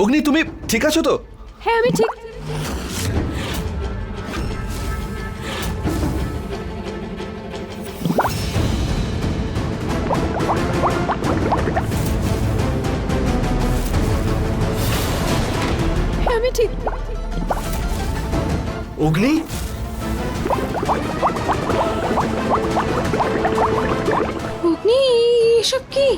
অগ্নি তুমি ঠিক আছো তো? হ্যাঁ আমি ঠিক। হ্যাঁ, আমি ঠিক। অগ্নি? অগ্নি এসব কি?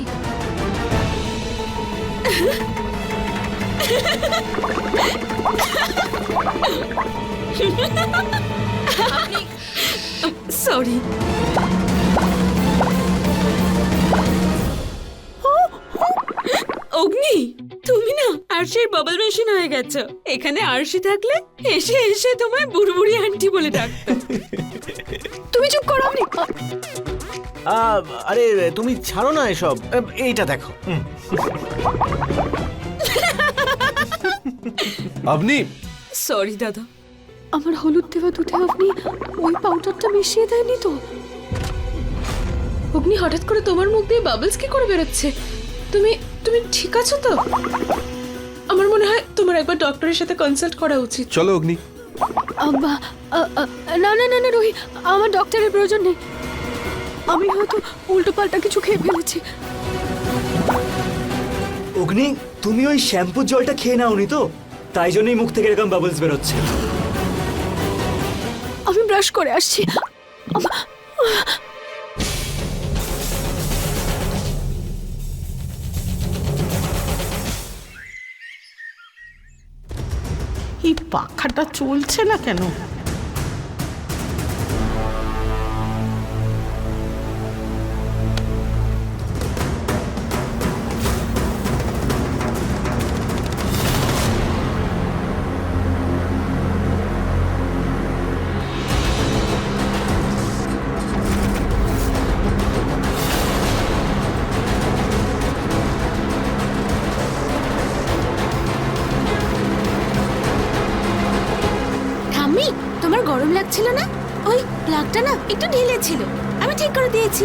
সরি অগ্নি তুমি না আরশির বাবল মেশিন হয়ে গেছো। এখানে আরশি থাকলে এসে এসে তোমায় বুড়বুড়ি আন্টি বলে ডাকতো তুমি চুপ করো অগ্নি। আহ, আরে তুমি ছাড়ো না এসব। এইটা দেখো। আপনি? সরি দাদা। আমার হলুদ দেওয়া দুধে আপনি ওই পাউডারটা মিশিয়ে দেয়নি তো। অগ্নি হঠাৎ করে তোমার মুখ দিয়ে বাবলস কি করে বেরোচ্ছে? তুমি তুমি ঠিক আছো তো? আমার মনে হয় তোমার একবার ডক্টরের সাথে কনসাল্ট করা উচিত। চলো অগ্নি। আব্বা না না না না রোহি আমার ডক্টরের প্রয়োজন নেই। আমি হয়তো উল্টো পাল্টা কিছু খেয়ে ফেলেছি। অগ্নি তুমি ওই শ্যাম্পুর জলটা খেয়ে নাওনি তো? তাই জন্যই মুখ থেকে এরকম বাবলস বেরোচ্ছে। আমি ব্রাশ করে আসছি। এই পাখাটা চলছে না কেন? একটু ঢিলে ছিল আমি ঠিক করে দিয়েছি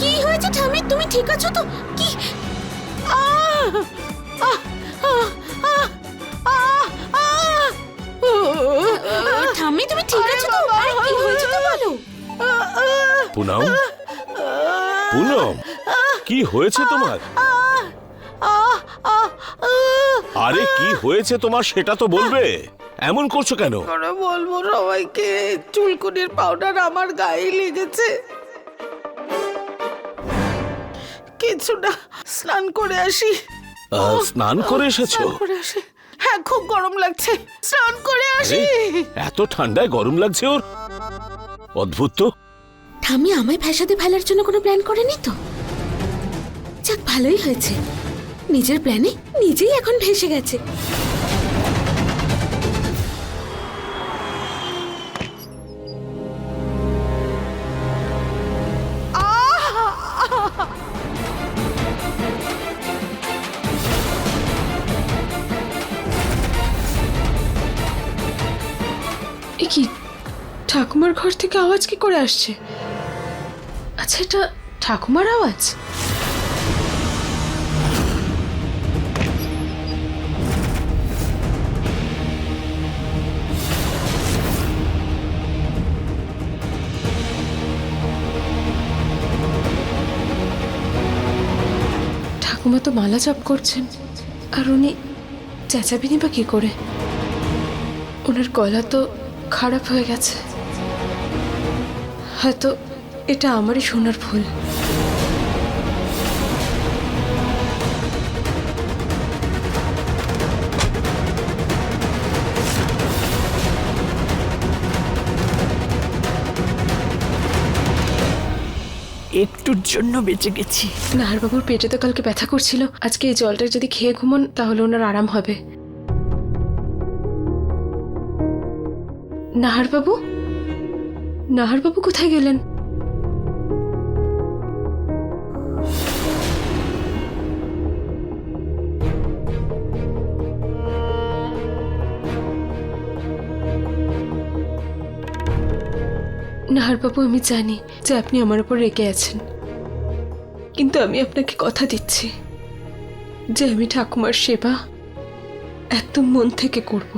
কি হয়েছে ঠাম্মি তুমি ঠিক আছো তো কি ঠাম্মি তুমি ঠিক আছো তো পুনম? পুনম কি হয়েছে তোমার? আরে কি হয়েছে তোমার সেটা তো বলবে। এমন করছ কেন? বলব সবাইকে চুলকুনির পাউডার আমার গায়ে লেগেছে। কিছু না স্নান করে আসি। স্নান করে এসেছ? করে আসি। হ্যাঁ খুব গরম লাগছে। স্নান করে আসি। এত ঠান্ডায় গরম লাগছে ওর? অদ্ভুত তো। ঠাম্মি আমায় ভাসাতে ফেলার জন্য কোনো প্ল্যান করেনি তো? যাক, ভালোই হয়েছে। নিজের প্ল্যানে নিজেই এখন ভেসে গেছে। ঠাকুমার ঘর থেকে আওয়াজ কি করে আসছে? আচ্ছা এটা ঠাকুমার আওয়াজ? ঠাকুমা তো মালা চাপ করছেন। আর উনি চেঁচাবেনি বা কি করে? ওনার গলা তো খারাপ হয়ে গেছে। হয়তো এটা আমারই সোনার ভুল একটুর জন্য বেঁচে গেছি। নাহারবাবুর পেটে তো কালকে ব্যথা করছিল। আজকে এই জলটা যদি খেয়ে ঘুমন তাহলে ওনার আরাম হবে। নাহারবাবু? নাহারবাবু কোথায় গেলেন? নাহারবাবু আমি জানি যে আপনি আমার উপর রেগে আছেন। কিন্তু আমি আপনাকে কথা দিচ্ছি যে আমি ঠাকুমার সেবা একদম মন থেকে করব।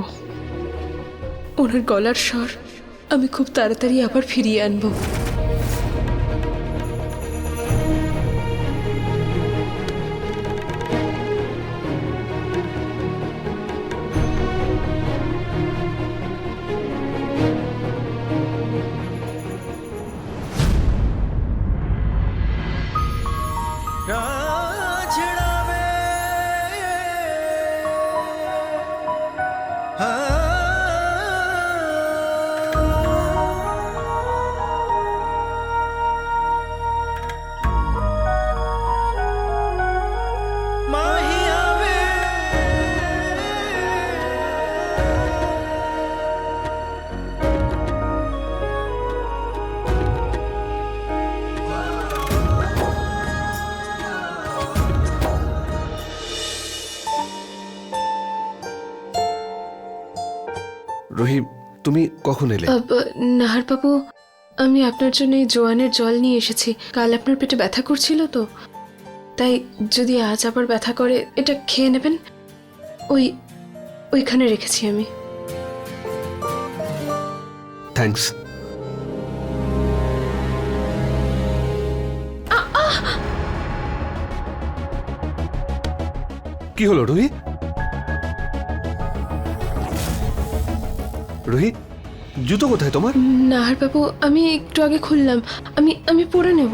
ওনার গলার স্বর আমি খুব তাড়াতাড়ি আবার ফিরিয়ে আনব। কখন এলে? নাহারবাবু আমি আপনার জন্য এই জোয়ানের জল নিয়ে এসেছি। কাল আপনার পেটে ব্যথা করছিল তো। তাই যদি আজ আবার ব্যথা করে এটা খেয়ে নেবেন? ওই ওইখানে রেখেছি আমি। থ্যাঙ্কস কি হলো রোহি? রোহি? জুতো কোথায় তোমার? নাহার বাবু আমি একটু আগে খুললাম। আমি আমি পরে নেব।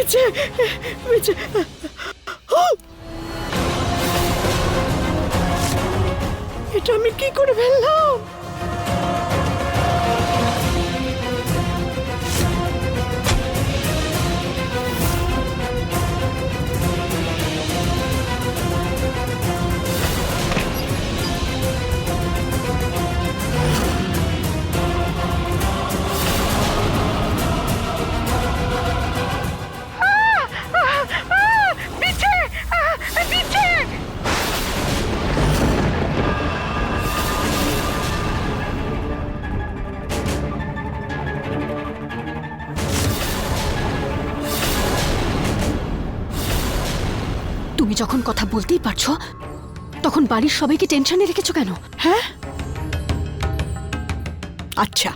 বিছে বেঁচে এটা আমি কি করে ফেললাম? যখন কথা বলতেই পারছ তখন বাড়ির সবাইকে টেনশনে রেখেছ কেন? হ্যাঁ? আচ্ছা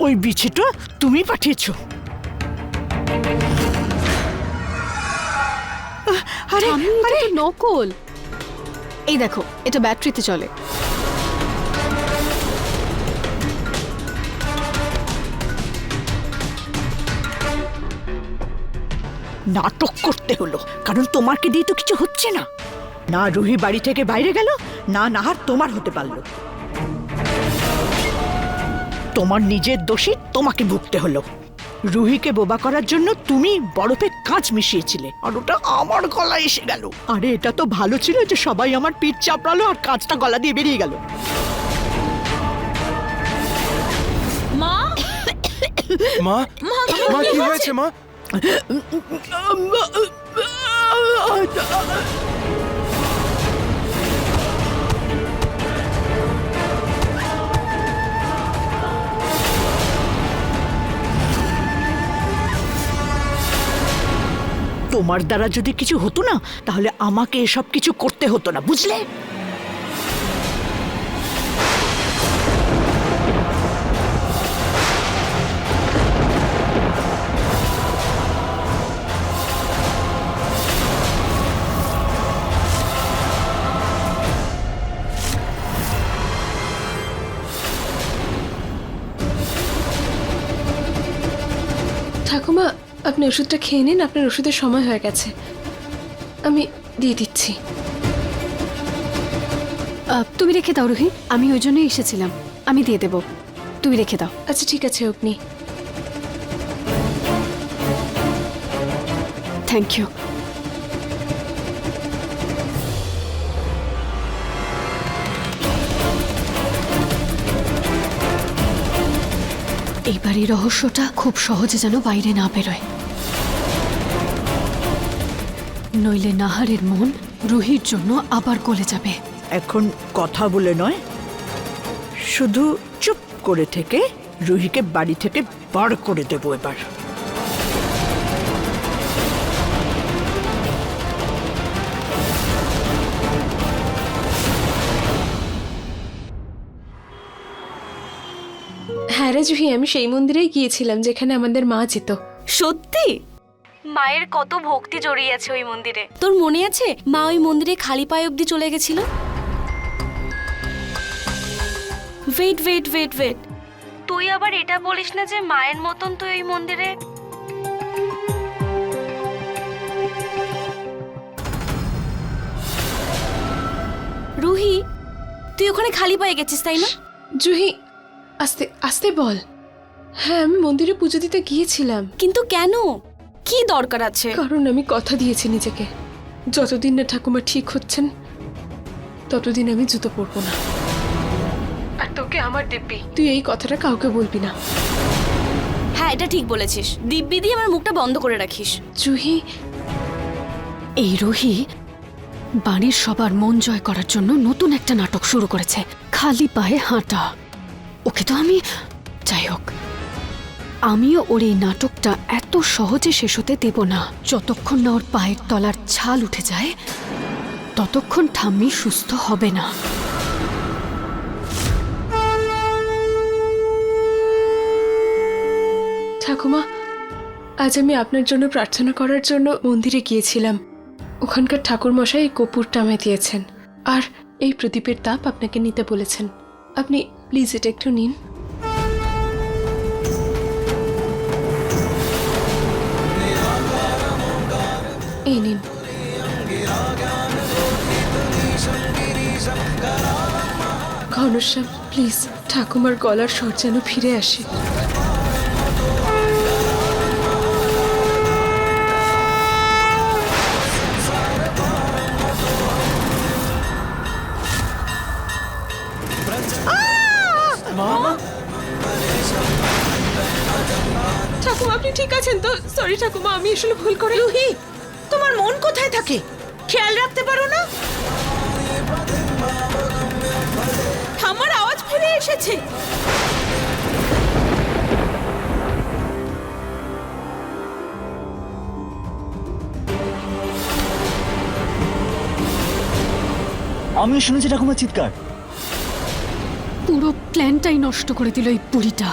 ওই বিছেটা তুমি পাঠিয়েছ। আরে। নকল। এই দেখো এটা ব্যাটারিতে চলে। নাটক করতে হলো। কারণ তোমাকে দিয়ে তো কিছু হচ্ছে না। না রুহি বাড়ি থেকে বাইরে গেল না নাহার তোমার হতে পারল। তোমার নিজের দোষী তোমাকে ভুগতে হলো। রুহিকে বোবা করার জন্য তুমি বরফে কাঁচ মিশিয়েছিলে আর ওটা আমার গলায় এসে গেল। আরে এটা তো ভালো ছিল যে সবাই আমার পিঠ চাপড়ালো আর কাঁচটা গলা দিয়ে বেরিয়ে গেল। মা? মা? মা কি হয়েছে মা? তোমার দ্বারা যদি কিছু হতো না তাহলে আমাকে এসব কিছু করতে হতো না বুঝলে? আপনি ওষুধটা খেয়ে নিন আপনার ওষুধের সময় হয়ে গেছে। আমি দিয়ে দিচ্ছি। তুমি রেখে দাও রুহি আমি ওই জন্যই এসেছিলাম। আমি দিয়ে দেবো। তুমি রেখে দাও। আচ্ছা ঠিক আছে অগ্নি। থ্যাংক ইউ এইবার এই রহস্যটা খুব সহজে যেন বাইরে না বেরোয়। নইলে নাহারের মন রুহির জন্য আবার গলে যাবে। এখন কথা বলে নয়। শুধু চুপ করে থেকে রুহিকে বাড়ি থেকে বার করে দেবো এবার। হ্যাঁ রে জুহি আমি সেই মন্দিরেই গিয়েছিলাম যেখানে আমাদের মা যেত। সত্যি? মায়ের কত ভক্তি জড়িয়ে আছে ওই মন্দিরে। তোর মনে আছে মা ওই মন্দিরে খালি পায়ে অব্দি চলে গেছিল? ওয়েট ওয়েট ওয়েট ওয়েট তুই আবার এটা বলিস না যে মায়ের মতন তুই ওই মন্দিরে? রুহি তুই ওখানে খালি পায়ে গেছিস তাই না? জুহি আস্তে আস্তে বল। হ্যাঁ আমি মন্দিরে পুজো দিতে গিয়েছিলাম। কিন্তু কেন? কি দরকার আছে? কারণ আমি কথা দিয়েছি নিজেকে। যতদিন না ঠাকুমা ঠিক হচ্ছেন ততদিন আমি জুতো পরবো না। আর তোকে আমার দিব্যি তুই এই কথাটা কাউকে বলবি না। হ্যাঁ এটা ঠিক বলেছিস। দিব্যি দিয়ে আমার মুখটা বন্ধ করে রাখিস। জুহি এই রুহি বাড়ির সবার মন জয় করার জন্য নতুন একটা নাটক শুরু করেছে। খালি পায়ে হাঁটা। ওকে তো আমি যাই হোক। আমিও ওর এই নাটকটা এত সহজে শেষ হতে দেব না। যতক্ষণ না ওর পায়ের তলার ছাল উঠে যায়, ততক্ষণ ঠাম্মি সুস্থ হবে না। ঠাকুমা, আজ আমি আপনার জন্য প্রার্থনা করার জন্য মন্দিরে গিয়েছিলাম। ওখানকার ঠাকুর মশাই এই কপুরটা আমায় দিয়েছেন। আর এই প্রদীপের তাপ আপনাকে নিতে বলেছেন। আপনি প্লিজ এটা একটু নিন। এই নিন। ঘনশ্যাম প্লিজ ঠাকুমার গলার স্বর যেন ফিরে আসে। ঠাকুমা, আপনি ঠিক আছেন তো? সরি ঠাকুমা, আমি আসলে ভুল করে রুহি তোমার মন কোথায় থাকে? খেয়াল রাখতে পারো না? আমার আওয়াজ ফিরে এসেছে। আমিও শুনেছি ঠাকুমার চিৎকার। পুরো প্ল্যানটাই নষ্ট করে দিল এই বুড়িটা।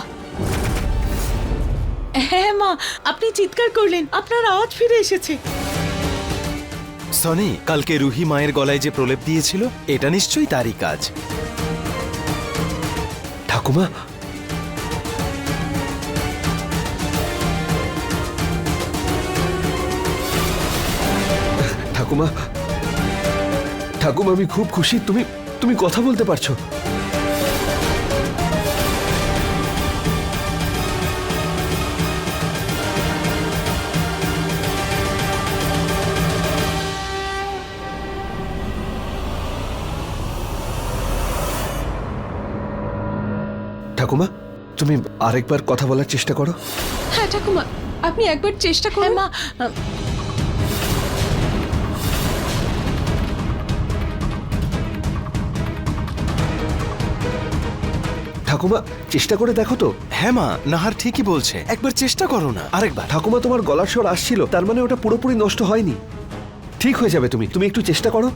হ্যাঁ মা আপনি চিৎকার করলেন। আপনার আওয়াজ ফিরে এসেছে। সনি, কালকে রুহি মায়ের গলায় যে প্রলেপ দিয়েছিল, এটা নিশ্চয়ই তারই কাজ। ঠাকুমা! ঠাকুমা! ঠাকুমা, আমি খুব খুশি। তুমি তুমি কথা বলতে পারছ। ঠাকুমা তুমি আরেকবার কথা বলার চেষ্টা করো। হ্যাঁ ঠাকুমা আপনি একবার চেষ্টা করুন। মা। ঠাকুমা চেষ্টা করে দেখো তো। হ্যাঁ মা নাহার ঠিকই বলছে। একবার চেষ্টা করো না। আরেকবার। ঠাকুমা তোমার গলার স্বর আসছিল তার মানে ওটা পুরোপুরি নষ্ট হয়নি। ঠিক হয়ে যাবে তুমি। তুমি একটু চেষ্টা করো।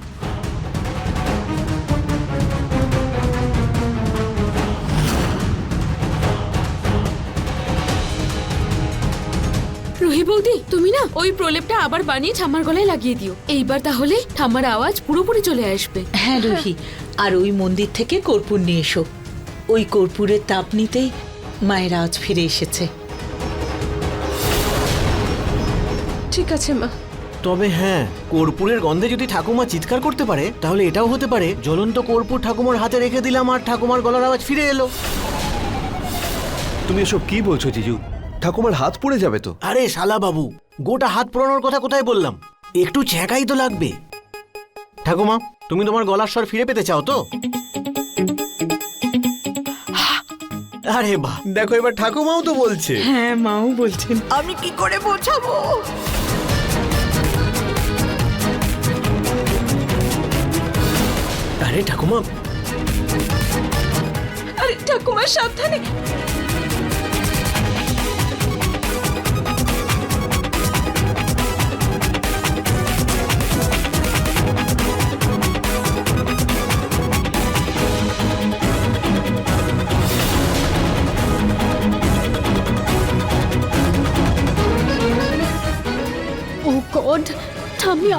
তুমি না ওই প্রলেপটা আবার বানিয়ে ঠাম্মার গলায় লাগিয়ে দিও। এইবার তাহলে ঠাম্মার আওয়াজ পুরোপুরি চলে আসবে। হ্যাঁ রুহি। আর ওই মন্দির থেকে কর্পূর নিয়ে এসো। ওই কর্পূরের তাপ নিতেই মায়ের আওয়াজ ফিরে এসেছে। ঠিক আছে মা। তবে হ্যাঁ কর্পূরের গন্ধে যদি ঠাকুমা চিৎকার করতে পারে তাহলে এটাও হতে পারে। জ্বলন্ত কর্পূর ঠাকুমার হাতে রেখে দিলাম আর ঠাকুমার গলার আওয়াজ ফিরে এলো। তুমি এসব কি বলছো জিজু? ঠাকুমার হাত পড়ে যাবে তো। আরে শালা বাবু গোটা হাত পোড়ানোর কথা কোথায় বললাম? একটু ছ্যাঁকাই তো লাগবে। ঠাকুমা তুমি তোমার গলার স্বর ফিরে পেতে চাও তো? আরে বাহ। দেখো এবার ঠাকুমাও তো বলছে। হ্যাঁ মাও বলছেন। আমি কি করে বোঝাবো? আরে ঠাকুমা। আরে ঠাকুমা সাবধানে।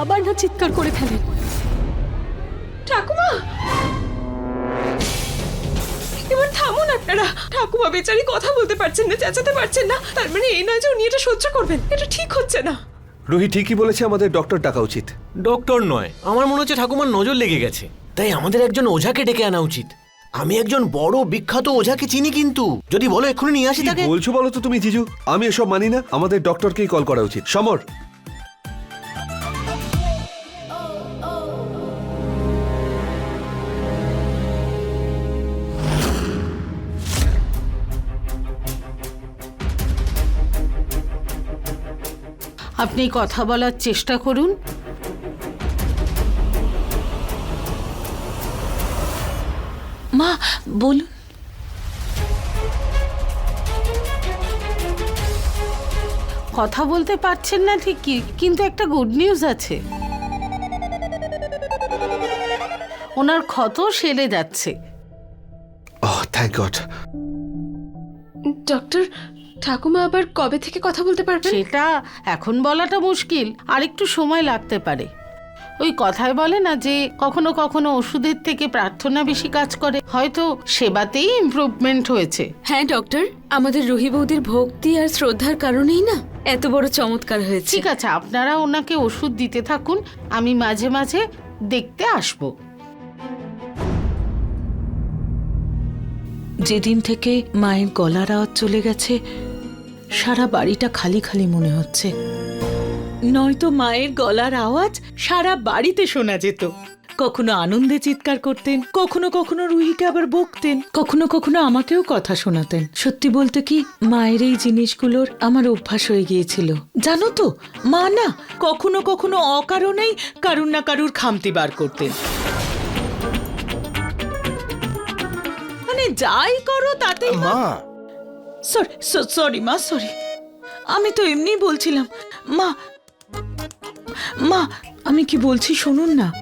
আবার না চিৎকার করে ফেলেন ঠাকুমা! এবার থামুন আপনারা। ঠাকুমা বেচারি কথা বলতে পারছেন না চেঁচাতে পারছেন না। তার মানে এই নয় যে উনি এটা সহ্য করবেন। এটা ঠিক হচ্ছে না। রুহি ঠিকই বলেছে আমাদের ডক্টর ডাকা উচিত। ডক্টর নয় আমার মনে হচ্ছে ঠাকুমার নজর লেগে গেছে। তাই আমাদের একজন ওঝাকে ডেকে আনা উচিত। আমি একজন বড় বিখ্যাত ওঝাকে চিনি কিন্তু। যদি বলো এক্ষুনি নিয়ে আসি তাকে। বলছো বলো তো তুমি জিজু? আমি এসব মানি না আমাদের ডক্টরকেই কল করা উচিত। সমর! আপনি কথা বলার চেষ্টা করুন। মা বলুন। কথা বলতে পারছেন না ঠিকই কিন্তু একটা গুড নিউজ আছে। ওনার ক্ষত সেরে যাচ্ছে। ওহ থ্যাংক গড ডক্টর ঠাকুমা আবার কবে থেকে কথা বলতে পারবে সেটা এখন বলাটা মুশকিল আর একটু সময় লাগতে পারে। ওই কথায় বলে না যে কখনো কখনো ওষুধের থেকে প্রার্থনা বেশি কাজ করে। হয়তো সেবাতেই ইমপ্রুভমেন্ট হয়েছে। হ্যাঁ ডক্টর আমাদের রুহি বৌদির ভক্তি আর শ্রদ্ধার কারণেই না এত বড় চমৎকার হয়েছে। ঠিক আছে আপনারা ওনাকে ওষুধ দিতে থাকুন আমি মাঝে মাঝে দেখতে আসব। যেদিন থেকে মায়ের গলার আওয়াজ চলে গেছে সারা বাড়িটা খালি খালি মনে হচ্ছে। নয়তো মায়ের গলার আওয়াজ সারা বাড়িতে শোনা যেত। কখনো আনন্দে চিৎকার করতেন, কখনো কখনো রুহিকে আবার বকতেন, কখনো কখনো আমাকেও কথা শোনাতেন। সত্যি বলতে কি, মায়ের এই জিনিসগুলোর আমার অভ্যাস হয়ে গিয়েছিল। জানো তো, মা না কখনো কখনো অকারণেই কারুর না কারুর খামতি বার করতেন। মানে যাই করো তাতে মা সরি সরি মা সরি আমি তো এমনি বলছিলাম, মা মা, আমি কি বলছি শুনুন না।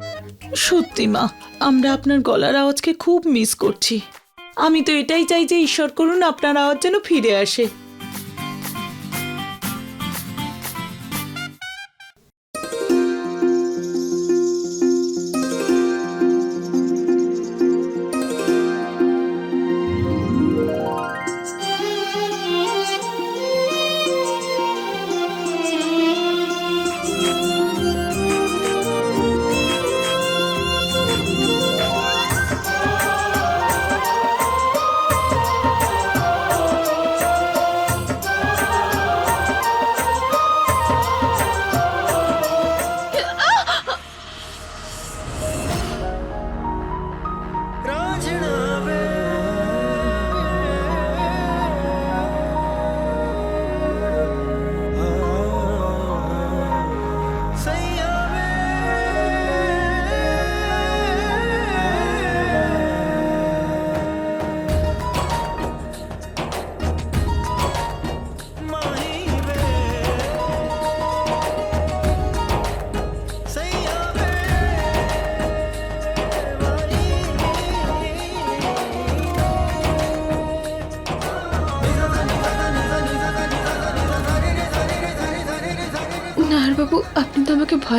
সত্যি, মা, আমরা আপনার গলার আওয়াজকে খুব মিস করছি। আমি তো এটাই চাই যে ঈশ্বর করুন আপনার আওয়াজ যেন ফিরে আসে।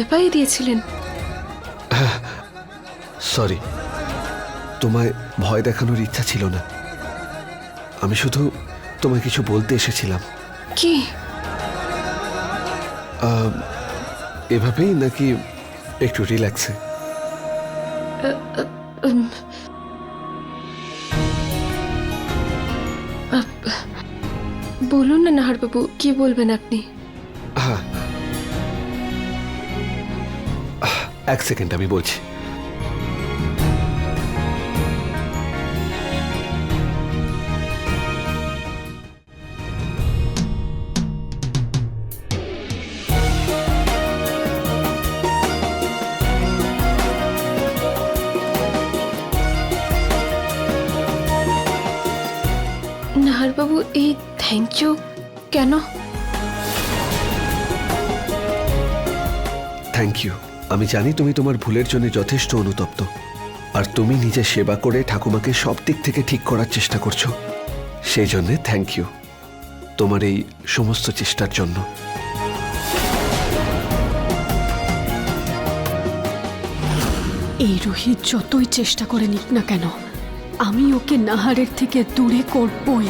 ভয় পাইয়ে দিয়েছিলেন। সরি তোমায় ভয় দেখানোর ইচ্ছা ছিল না। আমি শুধু তোমায় কিছু বলতে এসেছিলাম। কি? এভাবেই নাকি একটু রিল্যাক্সে? আপ, বলুন না নাহারবাবু কি বলবেন আপনি? এক সেকেন্ড আমি বলছি। নাহারবাবু এই থ্যাংক ইউ। কেন? Thank you. আমি জানি তুমি তোমার ভুলের জন্য যথেষ্ট অনুতপ্ত, আর তুমি নিজে সেবা করে ঠাকুমাকে সব দিক থেকে ঠিক করার চেষ্টা করছ। সেই জন্যে থ্যাংক ইউ তোমার এই সমস্ত চেষ্টার জন্য। এই রোহিত যতই চেষ্টা করে নিক না কেন, আমি ওকে নাহারের থেকে দূরে করবই।